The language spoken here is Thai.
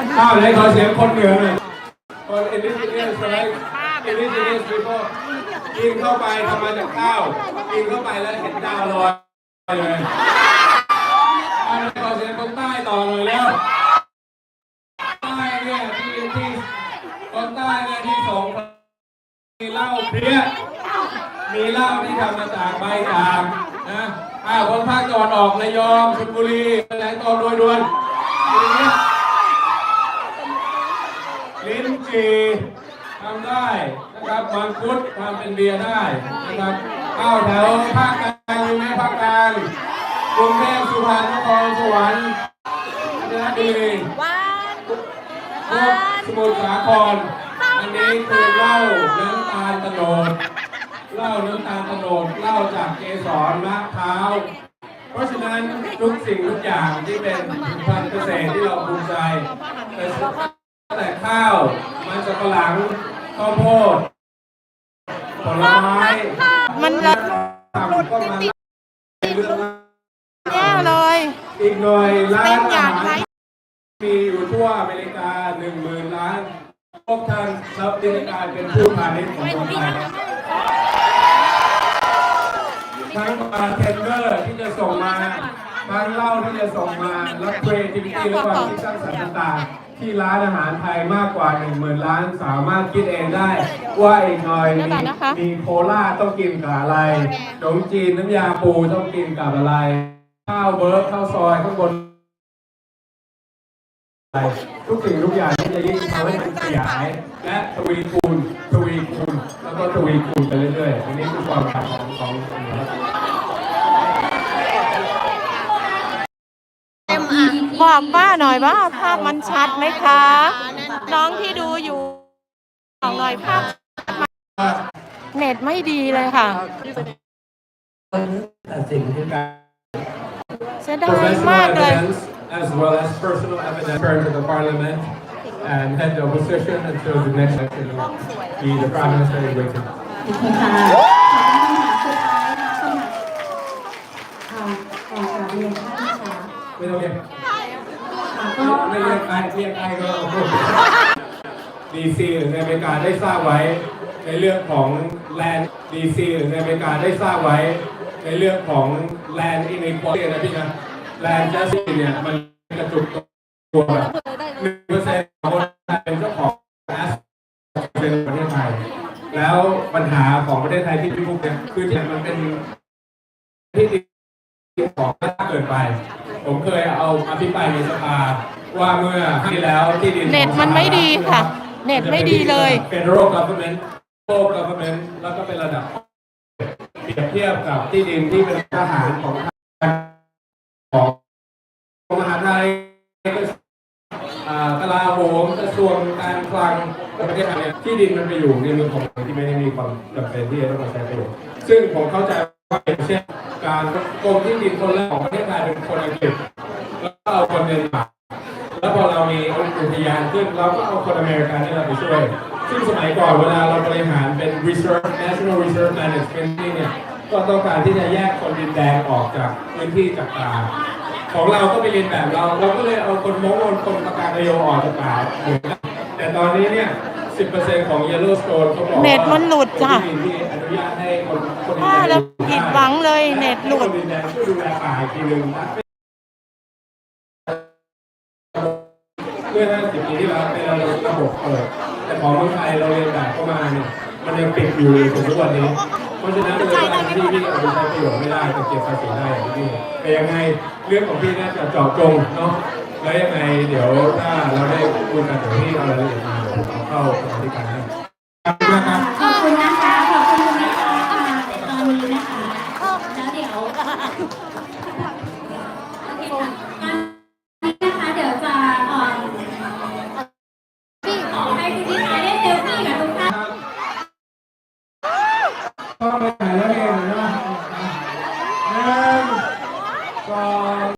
าวไหนขอเสียงคนเหนือหน่อยคน indigenous right indigenous people กินเข้าไปทำมาจากข้าวกินเข้าไปแล้วเห็นดาวลอยเลยเอาไหนขอเสียงคนใต้ต่อหน่อยแล้วใต้เนี่ยที่ที่คนใต้เนี่ยที่สงมีเหล้าเพี้ยมีเหล้าที่ทำมาจากใบจากนะอ้าวคนภาคตะวันออกระยองชลบุรีแถลงตอนโดยด่วนอย่างเนี้ย ลิ้นจีทำได้นะครับมังคุดทำเป็นเบียร์ได้นะครับอ้าวแถวภาคกลางมีไหมภาคกลางกรุงเทพสุพรรณนครสวรรค์กาญจนบุรีวันพวกสมุทรสาครอันนี้คือเหล้าน้ำตาลตะโนดเหล้าน้ำตาลตะโนดเหล้าจากเกสรมะพร้าวเพราะฉะนั้นทุกสิ่งทุกอย่างที่เป็นผลิตภัณฑ์เกษตรที่เราภูมิใจแต่ ข้าว มันสับปะหลังข้าวโพดผลไม้มันละต่ำก็มาเรื่องแย่เลย อีกหน่อยร้านอาหารมีอยู่ทั่วอเมริกาหนึ่งหมื่นล้านพวกท่านรับดิจิการเป็นผู้พาณิชย์ของคนไทยทั้งบาร์เทนเดอร์ที่จะส่งมาทั้งเหล้าที่จะส่งมาและครีเอทิวิตี้และความคิดสร้างสรรค์ต่างๆ ที่ร้านอาหารไทยมากกว่า1 0,000ล้านสามารถคิดเองได้ ว่าอีกหน่อยมีมีโคลาต้องกินกับอะไรขนมจีนน้ำยาปูต้องกินกับอะไร ข้าวเบิร์กข้าวซอยข้างบนทุกสิ่งทุกอย่างที่จะยิ่งทำให้มันขยายและทวีคูณทวีคูณแล้วก็ทวีคูณไปเรื่อยๆอันนี้คือความฝันของของของเรา บอกป้าหน่อยว่าภาพมันชัดไหมคะ น้องที่ดูอยู่บอกหน่อยภาพเน็ตไม่ดีเลยค่ะแต่สิ่งที่การเสียดายมากเลย as well as personal evidence turn to the parliament and head the opposition until the next election be the prime minister in waiting โอเคค่ะขอคำถามสุดท้ายนะคะคำถามอ่าขอถามเรียนท่านนะคะไม่ต้องเรียก อ่าก็ ไม่เรียก ใครเรียกใครก็ดีซีหรือในอเมริกาได้ทราบไว้ ในเรื่องของแลนด์ดีซีหรือในอเมริกาได้ทราบไว้ ในเรื่องของแลนด์อิน q u a l i t y นะพี่นะแลนด์จัสติเนี่ยมันกระจุกตัวแบบหนึ่งเปอร์เซ็นต์ของคนเป็นเจ้าของแอสเป็นประเทศไทย แล้วปัญหาของประเทศไทยที่พี่พูดเนี่ยคือที่มันเป็นที่ดินของมาเกินไป ผมเคยเอาอภิปรายในสภา ว่าเมื่อครั้งที่แล้วที่ดินของเน็ตมันไม่ดีค่ะ เน็ตไม่ดีเลย federal government local government แล้วก็เป็นระดับเปรียบเทียบกับที่ดินที่เป็นทหารของทางของมหาไทยอ่ากลาโหมกระทรวงการคลังประเทศไทยเนี่ยที่ดินมันไปอยู่ในมือของคนที่ไม่ได้มีความจำเป็นที่จะต้องมาใช้ประโยชน์ซึ่งผมเข้าใจว่าอย่างเช่นการกรมที่ดินคนแรกของประเทศไทยเป็นคนอังกฤษแล้วก็เอาคนเดนมาร์กแล้วพอเรามี อุทยานขึ้นเราก็เอาคนอเมริกันนี่เราไปช่วย ซึ่งสมัยก่อนเวลาเราบริหารเป็น reserve national reserve management นี่เนี่ยก็ต้องการที่จะแยกคนดินแดงออกจากพื้นที่จากป่าของเราก็ไปเรียนแบบเรา เราก็เลยเอาคนมงคนคนปากากยโยออกจากป่าเหมือนกันแต่ตอนนี้เนี่ย 10%ของ Yellowstone เขาบอกว่าเน็ตมันหลุดจ้ะเป็นที่ดินที่อนุญาตให้คนคนดินป้าแดงแล้วผิดหวังเลยเน็ตหลุดคนดินแดงช่วยดูแลป่าอีกทีหนึง เมื่อ 50 ปีที่แล้วเป็นระบบเปิด แต่ของเมืองไทยเราเรียนแบบเข้ามาเนี่ยมันยังปิดอยู่จนทุกวันนี้ เพราะฉะนั้นเลยการที่พี่เอาไปใช้ประโยชน์ไม่ได้จะเก็บภาษีได้อย่างที่แต่ยังไงเรื่องของพี่น่าจะจาะจงเนาะแล้วยังไงเดี๋ยวถ้าเราได้คุยกันเดี๋ยวพี่เอารายละเอียดมาเข้าสมาธิการนะครับขอบคุณนะคะขอบคุณคุณนิชาค่ะตอนนี้นะคะแล้วเดี๋ยว